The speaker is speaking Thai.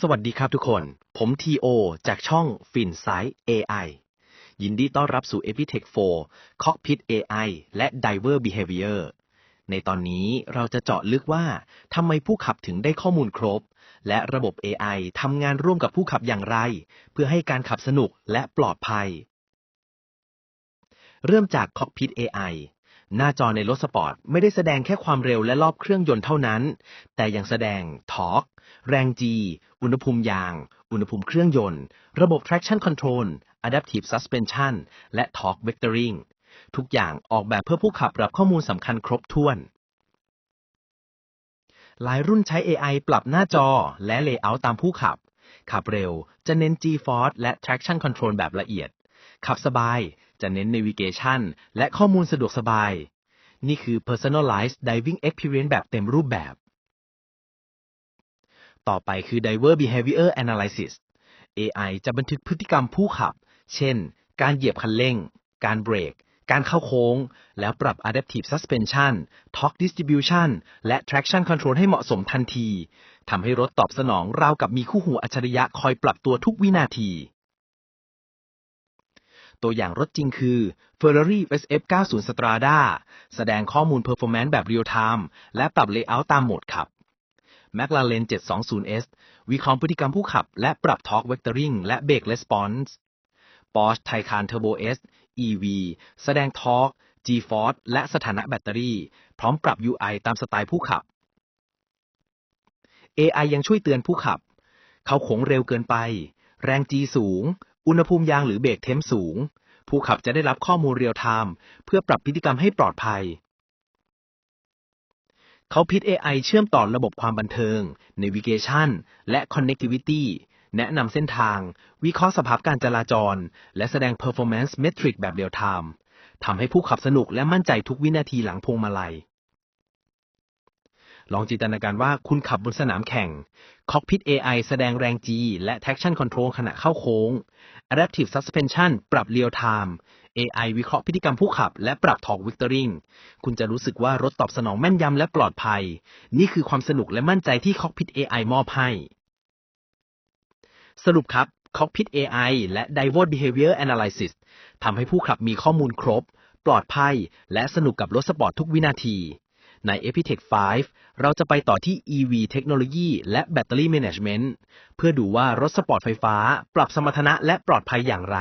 สวัสดีครับทุกคน ผมทีโอจากช่อง f i n s i g h t AI ยินดีต้อนรับสู่ Epitech 4 Cockpit AI และ Diver Behavior ในตอนนี้เราจะเจาะลึกว่าทำไมผู้ขับถึงได้ข้อมูลครบ และระบบ AI ทำงานร่วมกับผู้ขับอย่างไร เพื่อให้การขับสนุกและปลอดภัย เริ่มจาก Cockpit AI หน้าจอในรถสปอร์ตไม่ได้แสดงแค่ความเร็วและรอบเครื่องยนต์เท่านั้น แต่ยังแสดงทอร์กแรง G อุณหภูมิยาง อุณหภูมิเครื่องยนต์ ระบบ traction control adaptive suspension และ torque vectoring ทุกอย่างออกแบบเพื่อผู้ขับรับข้อมูลสำคัญครบถ้วน หลายรุ่นใช้ AI ปรับหน้าจอและ layout ตามผู้ขับ ขับเร็วจะเน้น G-force และ traction control แบบละเอียด ขับสบาย จะเน้น navigation และข้อมูลสะดวกสบาย นี่คือ personalized diving experience แบบเต็มรูปแบบ ต่อไปคือ Diver Behavior Analysis AI จะบันทึกพฤติกรรมผู้ขับ เช่น การเหยียบคันเร่ง การเบรก การเข้าโค้ง แล้วปรับ Adaptive Suspension Torque Distribution และ Traction Control ให้เหมาะสมทันที ทำให้รถตอบสนองราวกับมีคู่หูอัจฉริยะคอยปรับตัวทุกวินาที ตัวอย่างรถจริงคือ Ferrari SF90 Strada แสดงข้อมูล Performance แบบ Real Time และปรับ Layout ตามโหมดขับ McLaren 720S วิเคราะห์พฤติกรรมผู้ขับ และปรับ Torque Vectoring และ Brake Response Porsche Taycan Turbo S EV แสดง Torque G-Force และสถานะแบตเตอรี่ พร้อมปรับ UI ตามสไตล์ผู้ขับ AI ยังช่วยเตือนผู้ขับ เขาโค้งเร็วเกินไป แรง G สูง อุณหภูมิยางหรือเบรกเทมสูง ผู้ขับจะได้รับข้อมูลเรียลไทม์เพื่อปรับพฤติกรรมให้ปลอดภัย เขาพิด AI เชื่อมต่อระบบความบันเทิง Navigation และ Connectivity แนะนำเส้นทาง วิเคราะห์สภาพการจราจร และแสดง Performance Metric แบบเรียลไทม์ทำให้ผู้ขับสนุกและมั่นใจทุกวินาทีหลังพวงมาลัย ลองจินตนาการว่าคุณขับบนสนามแข่ง Cockpit AI แสดงแรง G และ Traction Control ขณะเข้าโค้ง Adaptive Suspension ปรับ Real Time AI วิเคราะห์พฤติกรรมผู้ขับ และปรับ Torque Vectoring คุณจะรู้สึกว่ารถตอบสนองแม่นยำและปลอดภัย นี่คือความสนุกและมั่นใจที่ Cockpit AI มอบให้ สรุปครับ Cockpit AI และ Diver Behavior Analysis ทำให้ผู้ขับมีข้อมูลครบ ปลอดภัย และสนุกกับรถสปอร์ตทุกวินาที ใน Epitech 5 เราจะไปต่อที่ EV เทคโนโลยีและ Battery Management เพื่อดูว่ารถสปอร์ตไฟฟ้า ปรับสมรรถนะและปลอดภัยอย่างไร